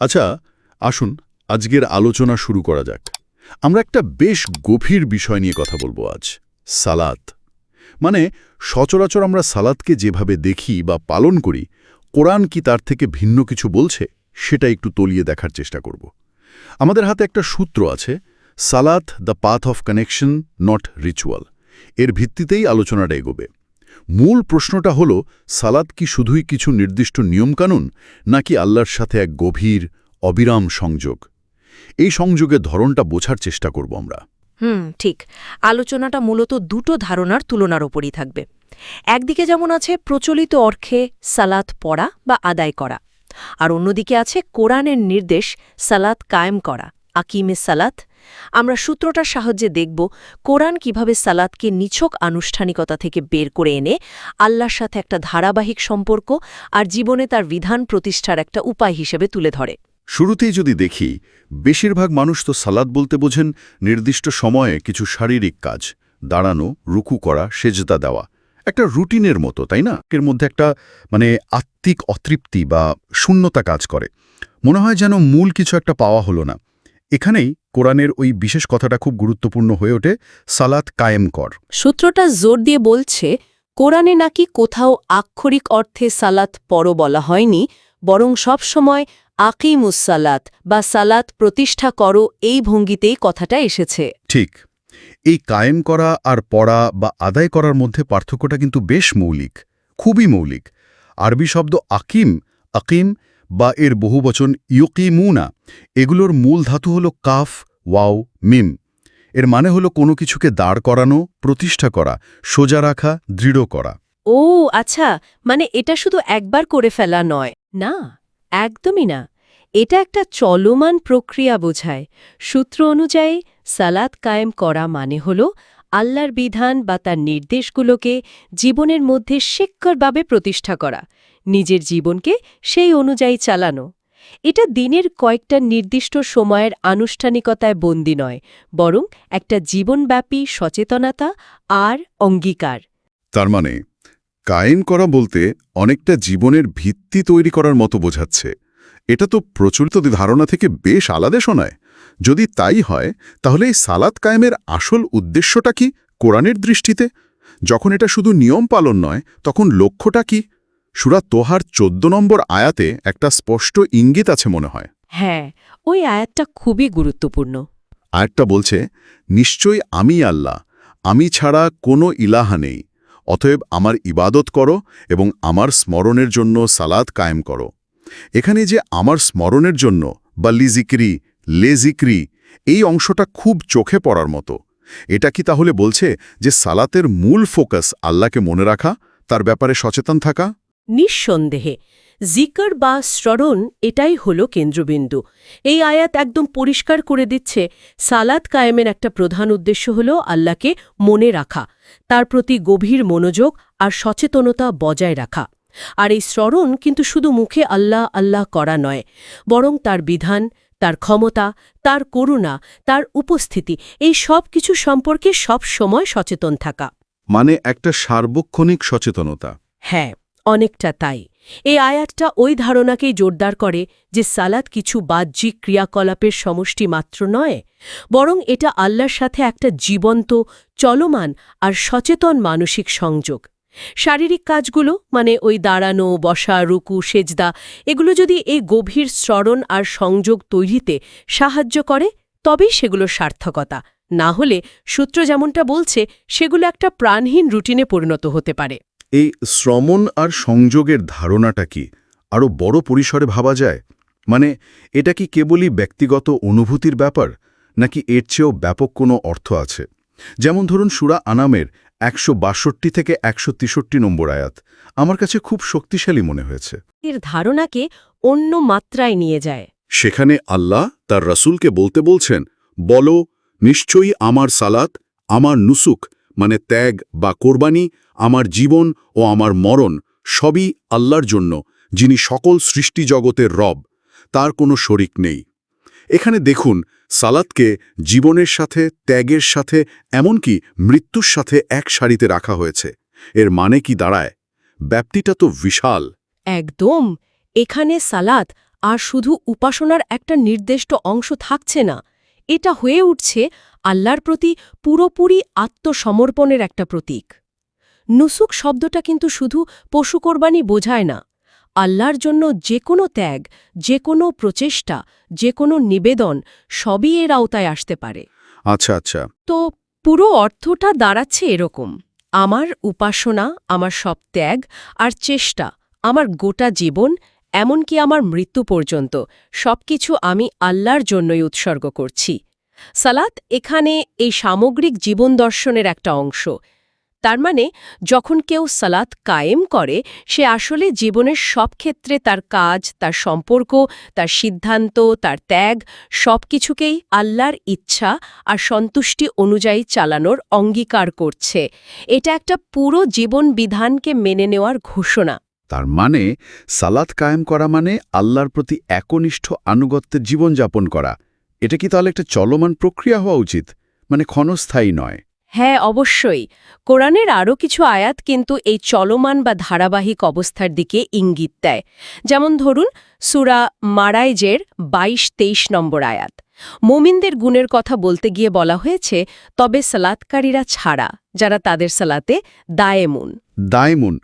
আচ্ছা আসুন, আজকের আলোচনা শুরু করা যাক। আমরা একটা বেশ গভীর বিষয় নিয়ে কথা বলব আজ, সালাত। মানে সচরাচর আমরা সালাতকে যেভাবে দেখি বা পালন করি, কোরআন কি তার থেকে ভিন্ন কিছু বলছে, সেটা একটু তলিয়ে দেখার চেষ্টা করব। আমাদের হাতে একটা সূত্র আছে, সালাত the path of connection, not ritual. এর ভিত্তিতেই আলোচনাটা এগোবে। মূল প্রশ্নটা হল সালাদ কি শুধুই কিছু নির্দিষ্ট নিয়মকানুন, নাকি আল্লাহর সাথে এক গভীর, অবিরাম সংযোগ? এই সংযোগের ধরনটা বোঝার চেষ্টা করব আমরা। হুম, ঠিক। আলোচনাটা মূলত দুটো ধারণার তুলনার ওপরই থাকবে। একদিকে যেমন আছে, প্রচলিত অর্থে সালাত পড়া বা আদায় করা। আর অন্যদিকে আছে, কোরআনের নির্দেশ সালাত কায়েম করা, আকিমে সালাত আমরা সূত্রটার সাহায্যে দেখব কোরআন কীভাবে সালাদকে নিছক আনুষ্ঠানিকতা থেকে বের করে এনে আল্লাহর সাথে একটা ধারাবাহিক সম্পর্ক আর জীবনে তার বিধান প্রতিষ্ঠার একটা উপায় হিসেবে তুলে ধরে। শুরুতেই যদি দেখি, বেশিরভাগ মানুষ তো সালাদ বলতে বোঝেন নির্দিষ্ট সময়ে কিছু শারীরিক কাজ, দাঁড়ানো, রুকু করা, সেজদা দেওয়া। একটা রুটিনের মতো, তাই না? এর মধ্যে একটা মানে আত্মিক অতৃপ্তি বা শূন্যতা কাজ করে। মনে হয় যেন মূল কিছু একটা পাওয়া হলো না। এখানেই কোরআনের ওই বিশেষ কথাটা খুব গুরুত্বপূর্ণ হয়ে ওঠে সালাত কায়েম কর। সূত্রটা জোর দিয়ে বলছে কোরআনে নাকি কোথাও আক্ষরিক অর্থে সালাত পর বলা হয়নি বরং সবসময় আকিমুসালাত বা সালাত প্রতিষ্ঠা করো এই ভঙ্গিতেই কথাটা এসেছে। ঠিক এই কায়েম করা আর পড়া বা আদায় করার মধ্যে পার্থক্যটা কিন্তু বেশ মৌলিক খুবই মৌলিক। আরবি শব্দ আকিম আকিম বা এর বহুবচন ইয়কিমুনা এগুলোর মূল ধাতু হল কাফ, ওয়াও, মিম। এর মানে হলো কোনো কিছুকে দাঁড় করানো, প্রতিষ্ঠা করা, সোজা রাখা, দৃঢ় করা। ও আচ্ছা মানে এটা শুধু একবার করে ফেলা নয়। না, একদমই না। এটা একটা চলমান প্রক্রিয়া বোঝায়। সূত্র অনুযায়ী, সালাত কায়েম করা মানে হল আল্লাহর বিধান বা তার নির্দেশগুলোকে জীবনের মধ্যে শিক্ষরভাবে প্রতিষ্ঠা করা। নিজের জীবনকে সেই অনুযায়ী চালানো। এটা দিনের কয়েকটা নির্দিষ্ট সময়ের আনুষ্ঠানিকতায় বন্দী নয়, বরং একটা জীবনব্যাপী সচেতনতা আর অঙ্গীকার। তার মানে কায়েম করা বলতে অনেকটা জীবনের ভিত্তি তৈরি করার মতো বোঝাচ্ছে। এটা তো প্রচলিত ধারণা থেকে বেশ আলাদা শোনায়। যদি তাই হয়, তাহলে এই সালাত কায়েমের আসল উদ্দেশ্যটা কি কোরআনের দৃষ্টিতে? যখন এটা শুধু নিয়ম পালন নয়, তখন লক্ষ্যটা কি? সুরা তোহার চোদ্দ নম্বর আয়াতে একটা স্পষ্ট ইঙ্গিত আছে মনে হয়। হ্যাঁ ওই আয়াতটা খুবই গুরুত্বপূর্ণ। আয়াতটা বলছে নিশ্চয়ই আমি আল্লাহ আমি ছাড়া কোনো ইলাহা নেই। অতএব আমার ইবাদত করো এবং আমার স্মরণের জন্য সালাদ কায়েম করো। এখানে যে আমার স্মরণের জন্য বা লিজিক্রি লেজিক্রি এই অংশটা খুব চোখে পড়ার মতো। এটা কি তাহলে বলছে যে সালাতের মূল ফোকাস আল্লাহকে মনে রাখা তার ব্যাপারে সচেতন থাকা? নিঃসন্দেহে। জিকর বা স্মরণ এটাই হল কেন্দ্রবিন্দু। এই আয়াত একদম পরিষ্কার করে দিচ্ছে সালাত কায়েমের একটা প্রধান উদ্দেশ্য হল আল্লাহকে মনে রাখা তার প্রতি গভীর মনোযোগ আর সচেতনতা বজায় রাখা। আর এই স্মরণ কিন্তু শুধু মুখে আল্লাহ আল্লাহ করা নয় বরং তার বিধান তার ক্ষমতা তার করুণা তার উপস্থিতি এই সব কিছু সম্পর্কে সব সময় সচেতন থাকা। মানে একটা সার্বক্ষণিক সচেতনতা। হ্যাঁ। অনেকটা তাই। এই আয়াতটা ওই ধারণাকেই জোরদার করে যে সালাদ কিছু বাহ্যিক ক্রিয়াকলাপের সমষ্টি মাত্র নয়, বরং এটা আল্লাহর সাথে একটা জীবন্ত, চলমান আর সচেতন মানসিক সংযোগ। শারীরিক কাজগুলো মানে ওই দাঁড়ানো, বসা, রুকু, সেজদা, এগুলো যদি এই গভীর স্মরণ আর সংযোগ তৈরিতে সাহায্য করে, তবেই সেগুলো সার্থকতা। না হলে সূত্র যেমনটা বলছে, সেগুলো একটা প্রাণহীন রুটিনে পরিণত হতে পারে। এই শ্রমণ আর সংযোগের ধারণাটা কি? আরও বড় পরিসরে ভাবা যায়? মানে এটা কি কেবলই ব্যক্তিগত অনুভূতির ব্যাপার নাকি এর চেয়েও ব্যাপক কোনো অর্থ আছে? যেমন ধরুন সুরা আনামের একশো বাষট্টি থেকে একশো তেষট্টি নম্বর আয়াত আমার কাছে খুব শক্তিশালী মনে হয়েছে। এর ধারণাকে অন্য মাত্রায় নিয়ে যায়। সেখানে আল্লাহ তার রাসূলকে বলতে বলছেন বলো নিশ্চয়ই আমার সালাত আমার নুসুক মানে ত্যাগ বা কোরবানি আমার জীবন ও আমার মরণ সবই আল্লাহর জন্য, যিনি সকল সৃষ্টি জগতের রব, তার কোনো শরিক নেই। এখানে দেখুন সালাতকে জীবনের সাথে, ত্যাগের সাথে, এমনকি মৃত্যুর সাথে এক সারিতে রাখা হয়েছে। এর মানে কি দাঁড়ায়? ব্যাপ্তিটা তো বিশাল। একদম! এখানে সালাত আর শুধু উপাসনার একটা নির্দিষ্ট অংশ থাকছে না। এটা হয়ে উঠছে আল্লাহর প্রতি পুরোপুরি আত্মসমর্পণের একটা প্রতীক। নুসুক শব্দটা কিন্তু শুধু পশু কোরবানি বোঝায় না। আল্লাহর জন্য যে কোনো ত্যাগ যে কোনো প্রচেষ্টা যে কোনো নিবেদন সবই এর আওতায় আসতে পারে। আচ্ছা আচ্ছা। তো পুরো অর্থটা দাঁড়াচ্ছে এরকম। আমার উপাসনা আমার সব ত্যাগ আর চেষ্টা আমার গোটা জীবন এমনকি আমার মৃত্যু পর্যন্ত সবকিছু আমি আল্লাহর জন্যই উৎসর্গ করছি। সালাত এখানে এই সামগ্রিক জীবন দর্শনের একটা অংশ। তার মানে যখন কেউ সালাত কায়েম করে, সে আসলে জীবনের সব ক্ষেত্রে তার কাজ, তার সম্পর্ক, তার সিদ্ধান্ত, তার ত্যাগ সব কিছুকেই আল্লাহর ইচ্ছা আর সন্তুষ্টি অনুযায়ী চালানোর অঙ্গীকার করছে। এটা একটা পুরো জীবন বিধানকে মেনে নেওয়ার ঘোষণা। তার মানে সালাত কায়েম করা মানে আল্লাহর প্রতি একনিষ্ঠ আনুগত্যের জীবনযাপন করা। এটা কি তাহলে একটা চলমান প্রক্রিয়া হওয়া উচিত? মানে ক্ষণস্থায়ী নয়। হ্যাঁ অবশ্যই। কোরআনের আরও কিছু আয়াত কিন্তু এই চলমান বা ধারাবাহিক অবস্থার দিকে ইঙ্গিত দেয়। যেমন ধরুন সুরা মারাইজের বাইশ তেইশ নম্বর আয়াত। মোমিনদের গুণের কথা বলতে গিয়ে বলা হয়েছে তবে সালাতকারীরা ছাড়া যারা তাদের সালাতে দায়েমুন। দায়মুন?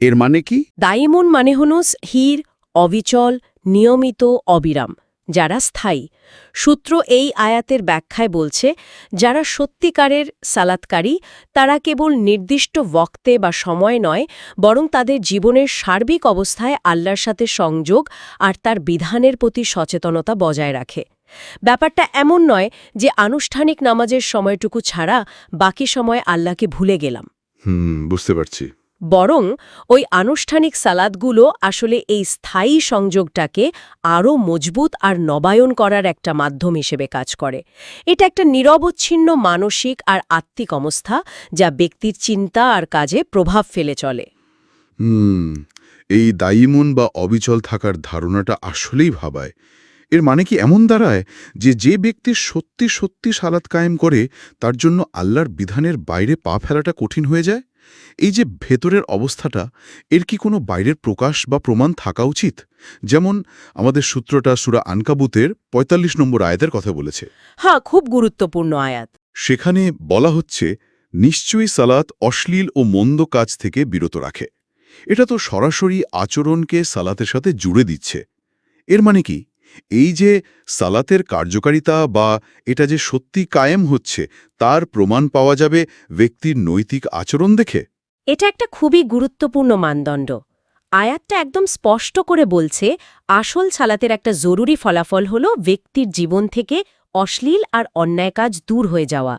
এর মানে কি? দাইমুন মানে হনুস হীর অবিচল নিয়মিত অবিরাম যারা স্থায়ী। সূত্র এই আয়াতের ব্যাখ্যায় বলছে, যারা সত্যিকারের সালাতকারী, তারা কেবল নির্দিষ্ট বক্তে বা সময় নয়, বরং তাদের জীবনের সার্বিক অবস্থায় আল্লাহর সাথে সংযোগ আর তার বিধানের প্রতি সচেতনতা বজায় রাখে। ব্যাপারটা এমন নয় যে আনুষ্ঠানিক নামাজের সময়টুকু ছাড়া বাকি সময় আল্লাহকে ভুলে গেলাম। হুম, বুঝতে পারছি। বরং ওই আনুষ্ঠানিক সালাদগুলো আসলে এই স্থায়ী সংযোগটাকে আরও মজবুত আর নবায়ন করার একটা মাধ্যম হিসেবে কাজ করে। এটা একটা নিরবচ্ছিন্ন মানসিক আর আত্মিক অবস্থা যা ব্যক্তির চিন্তা আর কাজে প্রভাব ফেলে চলে। হুম, এই দায়ীমন বা অবিচল থাকার ধারণাটা আসলেই ভাবায়। এর মানে কি এমন দাঁড়ায় যে যে ব্যক্তি সত্যি সত্যি সালাত কায়েম করে, তার জন্য আল্লাহর বিধানের বাইরে পা ফেলাটা কঠিন হয়ে যায়? এই যে ভেতরের অবস্থাটা এর কি কোনো বাইরের প্রকাশ বা প্রমাণ থাকা উচিত? যেমন আমাদের সূত্রটা সুরা আনকাবুতের ৪৫ নম্বর আয়াতের কথা বলেছে। হ্যাঁ খুব গুরুত্বপূর্ণ আয়াত। সেখানে বলা হচ্ছে নিশ্চয়ই সালাত অশ্লীল ও মন্দ কাজ থেকে বিরত রাখে। এটা তো সরাসরি আচরণকে সালাতের সাথে জুড়ে দিচ্ছে। এর মানে কি? এই যে সালাতের কার্যকারিতা বা এটা যে সত্যি কায়েম হচ্ছে, তার প্রমাণ পাওয়া যাবে ব্যক্তির নৈতিক আচরণ দেখে? এটা একটা খুবই গুরুত্বপূর্ণ মানদণ্ড। আয়াতটা একদম স্পষ্ট করে বলছে, আসল সালাতের একটা জরুরি ফলাফল হল ব্যক্তির জীবন থেকে অশ্লীল আর অন্যায় কাজ দূর হয়ে যাওয়া।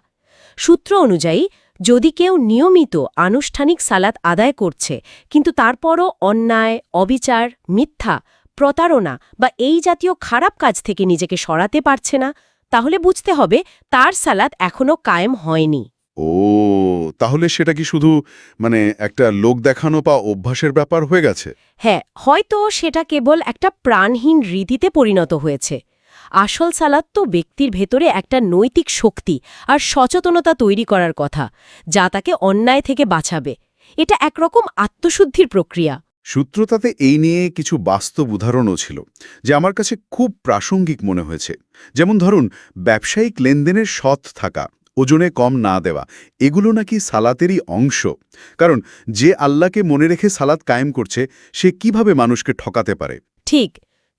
সূত্র অনুযায়ী, যদি কেউ নিয়মিত আনুষ্ঠানিক সালাত আদায় করছে, কিন্তু তারপরও অন্যায়, অবিচার, মিথ্যা প্রতারণা বা এই জাতীয় খারাপ কাজ থেকে নিজেকে সরাতে পারছে না তাহলে বুঝতে হবে তার সালাত এখনও কায়েম হয়নি। ও তাহলে সেটা কি শুধু মানে একটা লোক দেখানো বা অভ্যাসের ব্যাপার হয়ে গেছে? হ্যাঁ হয়তো সেটা কেবল একটা প্রাণহীন রীতিতে পরিণত হয়েছে। আসল সালাত তো ব্যক্তির ভেতরে একটা নৈতিক শক্তি আর সচেতনতা তৈরি করার কথা যা তাকে অন্যায় থেকে বাঁচাবে। এটা একরকম আত্মশুদ্ধির প্রক্রিয়া। সূত্রতাতে এই নিয়ে কিছু বাস্তব উদাহরণও ছিল যে আমার কাছে খুব প্রাসঙ্গিক মনে হয়েছে। যেমন ধরুন ব্যবসায়িক লেনদেনের সৎ থাকা ওজনে কম না দেওয়া এগুলো নাকি সালাতেরই অংশ। কারণ যে আল্লাহকে মনে রেখে সালাত কায়েম করছে সে কীভাবে মানুষকে ঠকাতে পারে? ঠিক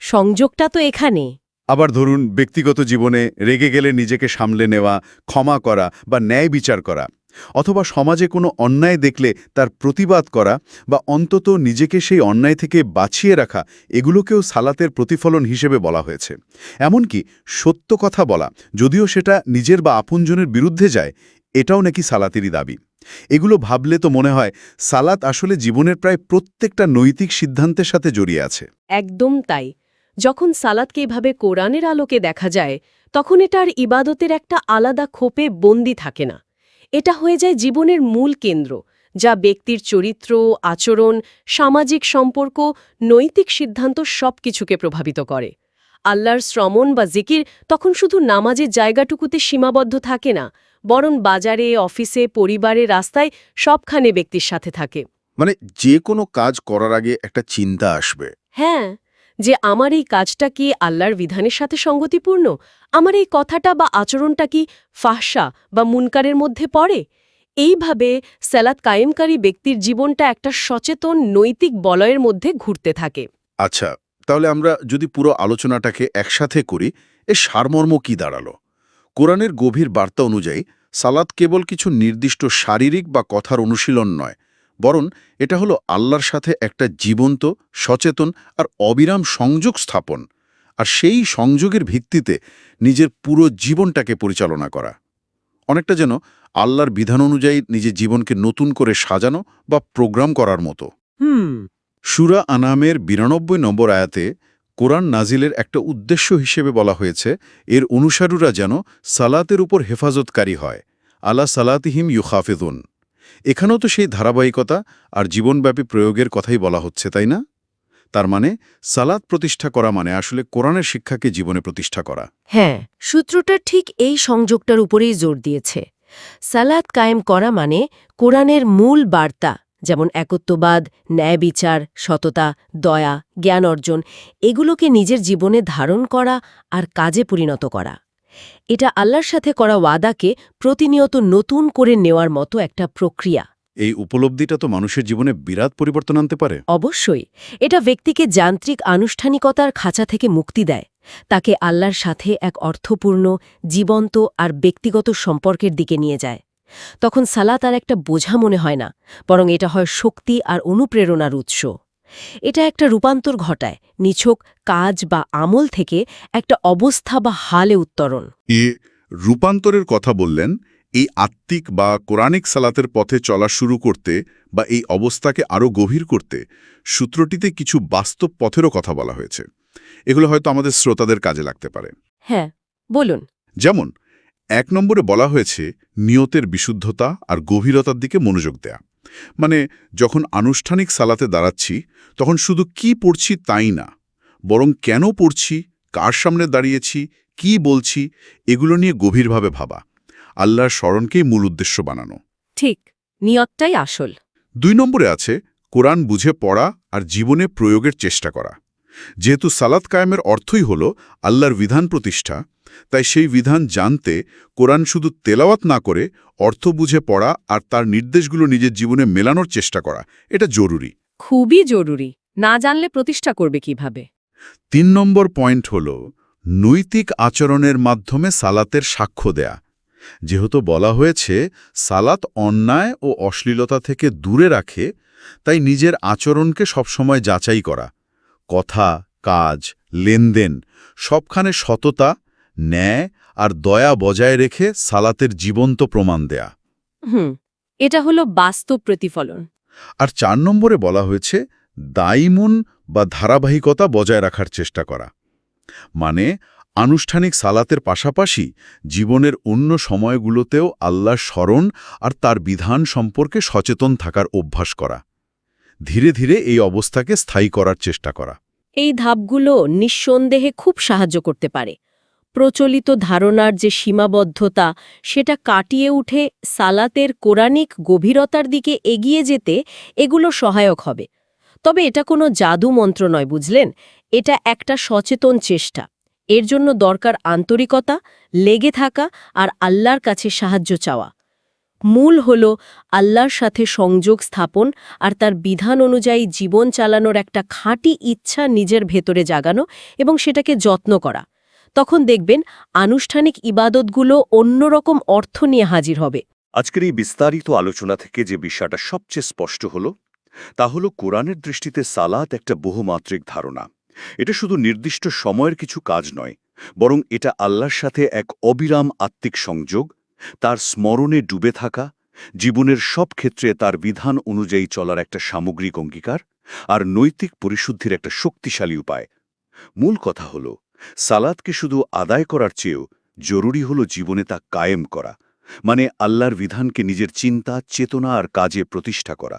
সংযোগটা তো এখানে। আবার ধরুন ব্যক্তিগত জীবনে রেগে গেলে নিজেকে সামলে নেওয়া ক্ষমা করা বা ন্যায় বিচার করা। অথবা সমাজে কোনো অন্যায় দেখলে তার প্রতিবাদ করা বা অন্তত নিজেকে সেই অন্যায় থেকে বাঁচিয়ে রাখা, এগুলোকেও সালাতের প্রতিফলন হিসেবে বলা হয়েছে। এমনকি সত্য কথা বলা, যদিও সেটা নিজের বা আপনজনের বিরুদ্ধে যায়, এটাও নাকি সালাতেরই দাবি। এগুলো ভাবলে তো মনে হয় সালাত আসলে জীবনের প্রায় প্রত্যেকটা নৈতিক সিদ্ধান্তের সাথে জড়িয়ে আছে। একদম তাই। যখন সালাদকে এভাবে কোরআনের আলোকে দেখা যায়, তখন এটা আর ইবাদতের একটা আলাদা খোপে বন্দি থাকে না। এটা হয়ে যায় জীবনের মূল কেন্দ্র যা ব্যক্তির চরিত্র আচরণ সামাজিক সম্পর্ক নৈতিক সিদ্ধান্ত সব কিছুকে প্রভাবিত করে। আল্লাহর শ্রমণ বা জিকির তখন শুধু নামাজের জায়গাটুকুতে সীমাবদ্ধ থাকে না বরং বাজারে অফিসে পরিবারে রাস্তায় সবখানে ব্যক্তির সাথে থাকে। মানে যে কোনো কাজ করার আগে একটা চিন্তা আসবে। হ্যাঁ। যে আমার এই কাজটা কি আল্লাহর বিধানের সাথে সঙ্গতিপূর্ণ? আমার এই কথাটা বা আচরণটা কি ফাহসা বা মুনকারের মধ্যে পড়ে? এইভাবে সালাত কায়েমকারী ব্যক্তির জীবনটা একটা সচেতন নৈতিক বলয়ের মধ্যে ঘুরতে থাকে। আচ্ছা তাহলে আমরা যদি পুরো আলোচনাটাকে একসাথে করি, এর সারমর্ম কি দাঁড়াল? কোরআনের গভীর বার্তা অনুযায়ী, সালাত কেবল কিছু নির্দিষ্ট শারীরিক বা কথার অনুশীলন নয় বরং এটা হলো আল্লাহর সাথে একটা জীবন্ত সচেতন আর অবিরাম সংযোগ স্থাপন আর সেই সংযোগের ভিত্তিতে নিজের পুরো জীবনটাকে পরিচালনা করা। অনেকটা যেন আল্লাহর বিধান অনুযায়ী নিজের জীবনকে নতুন করে সাজানো বা প্রোগ্রাম করার মতো। হুম। সুরা আনামের বিরানব্বই নম্বর আয়াতে কোরআন নাজিলের একটা উদ্দেশ্য হিসেবে বলা হয়েছে এর অনুসারীরা যেন সালাতের উপর হেফাজতকারী হয় আলা সালাতিহিম ইউখাফেদুন। এখানেও তো সেই ধারাবাহিকতা আর জীবনব্যাপী প্রয়োগের কথাই বলা হচ্ছে, তাই না? তার মানে সালাদ প্রতিষ্ঠা করা মানে আসলে কোরআনের শিক্ষাকে জীবনে প্রতিষ্ঠা করা। হ্যাঁ সূত্রটা ঠিক এই সংযোগটার উপরেই জোর দিয়েছে। সালাদ কায়েম করা মানে কোরআনের মূল বার্তা, যেমন একত্ববাদ ন্যায় বিচার সততা, দয়া, জ্ঞান অর্জন, এগুলোকে নিজের জীবনে ধারণ করা আর কাজে পরিণত করা। এটা আল্লাহর সাথে করা ওয়াদাকে প্রতিনিয়ত নতুন করে নেওয়ার মতো একটা প্রক্রিয়া। এই উপলব্ধিটা তো মানুষের জীবনে বিরাট পরিবর্তন আনতে পারে। অবশ্যই এটা ব্যক্তিকে যান্ত্রিক আনুষ্ঠানিকতার খাঁচা থেকে মুক্তি দেয়। তাকে আল্লাহর সাথে এক অর্থপূর্ণ জীবন্ত আর ব্যক্তিগত সম্পর্কের দিকে নিয়ে যায়। তখন সালাত আর একটা বোঝা মনে হয় না বরং এটা হয় শক্তি আর অনুপ্রেরণার উৎস। এটা একটা রূপান্তর ঘটায় নিছক কাজ বা আমল থেকে একটা অবস্থা বা হালে উত্তরণ। এ রূপান্তরের কথা বললেন এই আত্মিক বা কোরআনিক সালাতের পথে চলা শুরু করতে বা এই অবস্থাকে আরও গভীর করতে সূত্রটিতে কিছু বাস্তব পথেরও কথা বলা হয়েছে। এগুলো হয়তো আমাদের শ্রোতাদের কাজে লাগতে পারে। হ্যাঁ বলুন। যেমন এক নম্বরে বলা হয়েছে নিয়তের বিশুদ্ধতা আর গভীরতার দিকে মনোযোগ দেয়া। মানে যখন আনুষ্ঠানিক সালাতে দাঁড়াচ্ছি তখন শুধু কি পড়ছি তাই না বরং কেন পড়ছি কার সামনে দাঁড়িয়েছি কি বলছি এগুলো নিয়ে গভীরভাবে ভাবা। আল্লাহর স্মরণকেই মূল উদ্দেশ্য বানানো। ঠিক নিয়তটাই আসল। দুই নম্বরে আছে কোরআন বুঝে পড়া আর জীবনে প্রয়োগের চেষ্টা করা। যেহেতু সালাত কায়েমের অর্থই হল আল্লাহর বিধান প্রতিষ্ঠা তাই সেই বিধান জানতে কোরআন শুধু তেলাওয়াত না করে অর্থ বুঝে পড়া আর তার নির্দেশগুলো নিজের জীবনে মেলানোর চেষ্টা করা এটা জরুরি। খুবই জরুরি। না জানলে প্রতিষ্ঠা করবে কীভাবে? তিন নম্বর পয়েন্ট হল নৈতিক আচরণের মাধ্যমে সালাতের সাক্ষ্য দেয়া। যেহেতু বলা হয়েছে সালাত অন্যায় ও অশ্লীলতা থেকে দূরে রাখে তাই নিজের আচরণকে সবসময় যাচাই করা। কথা কাজ লেনদেন সবখানে সততা ন্যায় আর দয়া বজায় রেখে সালাতের জীবন্ত প্রমাণ দেয়া। হুম এটা হলো বাস্তব প্রতিফলন। আর চার নম্বরে বলা হয়েছে দায়িমুন বা ধারাবাহিকতা বজায় রাখার চেষ্টা করা। মানে আনুষ্ঠানিক সালাতের পাশাপাশি জীবনের অন্য সময়গুলোতেও আল্লাহর স্মরণ আর তার বিধান সম্পর্কে সচেতন থাকার অভ্যাস করা। ধীরে ধীরে এই অবস্থাকে স্থায়ী করার চেষ্টা করা। এই ধাপগুলো নিঃসন্দেহে খুব সাহায্য করতে পারে। প্রচলিত ধারণার যে সীমাবদ্ধতা, সেটা কাটিয়ে উঠে সালাতের কোরআনিক গভীরতার দিকে এগিয়ে যেতে এগুলো সহায়ক হবে। তবে এটা কোনো জাদু মন্ত্র নয়, বুঝলেন? এটা একটা সচেতন চেষ্টা। এর জন্য দরকার আন্তরিকতা, লেগে থাকা আর আল্লাহর কাছে সাহায্য চাওয়া। মূল হল আল্লাহর সাথে সংযোগ স্থাপন আর তার বিধান অনুযায়ী জীবন চালানোর একটা খাঁটি ইচ্ছা নিজের ভেতরে জাগানো এবং সেটাকে যত্ন করা। তখন দেখবেন আনুষ্ঠানিক ইবাদতগুলো অন্যরকম অর্থ নিয়ে হাজির হবে। আজকের এই বিস্তারিত আলোচনা থেকে যে বিষয়টা সবচেয়ে স্পষ্ট হল, তা হল কোরআনের দৃষ্টিতে সালাত একটা বহুমাত্রিক ধারণা। এটা শুধু নির্দিষ্ট সময়ের কিছু কাজ নয়, বরং এটা আল্লাহর সাথে এক অবিরাম আত্মিক সংযোগ, তার স্মরণে ডুবে থাকা, জীবনের সব ক্ষেত্রে তার বিধান অনুযায়ী চলার একটা সামগ্রিক অঙ্গীকার, আর নৈতিক পরিশুদ্ধির একটা শক্তিশালী উপায়। মূল কথা হল সালাদকে শুধু আদায় করার চেয়েও জরুরি হল জীবনে তা কায়েম করা মানে আল্লাহর বিধানকে নিজের চিন্তা, চেতনা আর কাজে প্রতিষ্ঠা করা।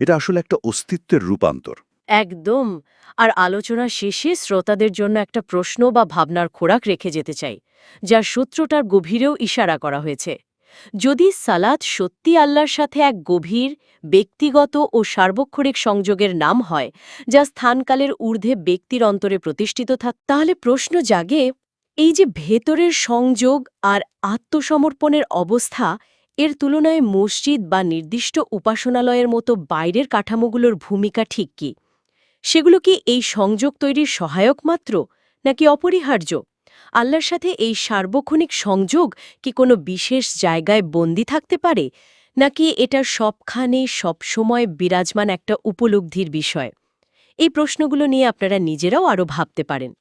এটা আসলে একটা অস্তিত্বের রূপান্তর। একদম। আর আলোচনা শেষে শ্রোতাদের জন্য একটা প্রশ্ন বা ভাবনার খোরাক রেখে যেতে চাই, যার সূত্রটার গভীরেও ইশারা করা হয়েছে। যদি সালাত সত্যি আল্লাহর সাথে এক গভীর, ব্যক্তিগত ও সার্বক্ষণিক সংযোগের নাম হয়, যা স্থানকালের ঊর্ধ্বে ব্যক্তির অন্তরে প্রতিষ্ঠিত থাক, তাহলে প্রশ্ন জাগে, এই যে ভেতরের সংযোগ আর আত্মসমর্পণের অবস্থা, এর তুলনায় মসজিদ বা নির্দিষ্ট উপাসনালয়ের মতো বাইরের কাঠামোগুলোর ভূমিকা ঠিক কি? সেগুলো কি এই সংযোগ তৈরির সহায়ক মাত্র, নাকি অপরিহার্য? আল্লাহর সাথে এই সার্বক্ষণিক সংযোগ কি কোনো বিশেষ জায়গায় বন্দি থাকতে পারে? নাকি এটা সবখানে সবসময় বিরাজমান একটা উপলব্ধির বিষয়? এই প্রশ্নগুলো নিয়ে আপনারা নিজেরাও আরও ভাবতে পারেন।